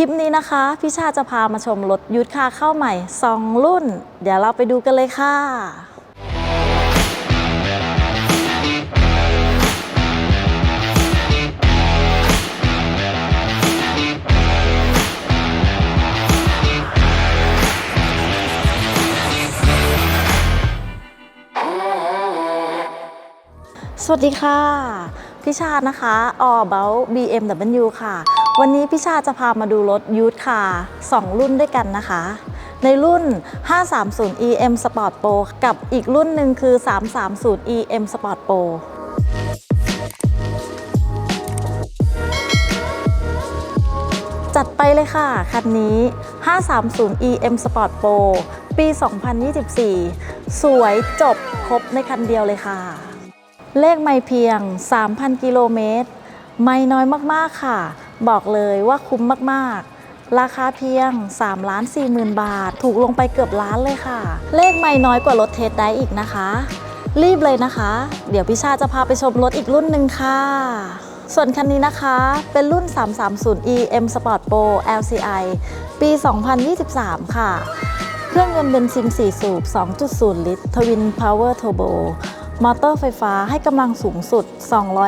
คลิปนี้นะคะ พี่ชาจะพามาชมรถยูทธคาเข้าใหม่ 2 รุ่น เดี๋ยวเราไปดูกันเลยค่ะสวัสดีค่ะพี่ชานะคะ all about BMW ค่ะ วันนี้พี่ชาจะพามาดูรถยูทคาร์2รุ่นด้วยกันนะคะ ในรุ่น 530 EM Sport Pro กับอีกรุ่นหนึ่งคือ 330 EM Sport Pro จัดไปเลยค่ะ คันนี้ 530 EM Sport Pro ปี 2024 สวยจบครบในคันเดียวเลยค่ะ เลขไม่เพียง 3,000 กิโลเมตร ไม่น้อยมาก ๆ ค่ะ บอกเลยว่าคุ้มมากๆ ราคาเพียง3ล้าน4 0,000 บาท ถูกลงไปเกือบล้านเลยค่ะ เลขไม่น้อยกว่ารถเทสได้อีกนะคะ รีบเลยนะคะ เดี๋ยวพี่ชาจะพาไปชมรถอีกรุ่นหนึ่งค่ะส่วนคันนี้นะคะเป็นรุ่น 330 EM Sport Pro LCI ปี 2023 ค่ะ เครื่องยนต์เบนซิน4 สูบ 2.0 ลิตร ทวินพาวเวอร์ r ทโบ มอเตอร์ไฟฟ้าให้กำลังสูงสุด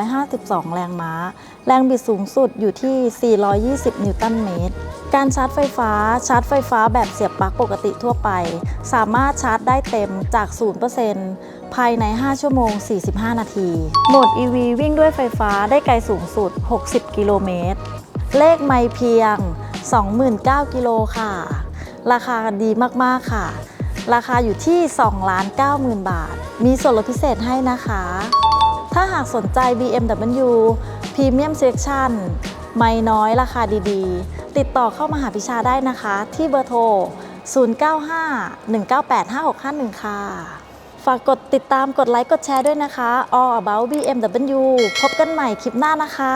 252 แรงม้า แรงบิดสูงสุดอยู่ที่ 420 นิวตันเมตร การชาร์จไฟฟ้า ชาร์จไฟฟ้าแบบเสียบปลั๊กปกติทั่วไป สามารถชาร์จได้เต็มจาก 0%ภายใน 5 ชั่วโมง 45 นาที โหมด EV วิ่งด้วยไฟฟ้าได้ไกลสูงสุด 60 กิโลเมตร เลขไม่เพียง 29,000กิโลค่ะ ราคาดีมาก ๆ ค่ะ ราคาอยู่ที่2ล้าน90,000 บาท มีส่วนลดพิเศษให้นะคะ ถ้าหากสนใจ BMW Premium Selection ไม่น้อยราคาดีๆ ติดต่อเข้ามาหาพิชาได้นะคะ ที่เบอร์โทร 0951985651 ค่ะ ฝากกดติดตามกดไลค์กดแชร์ด้วยนะคะ All About BMW พบกันใหม่คลิปหน้านะคะ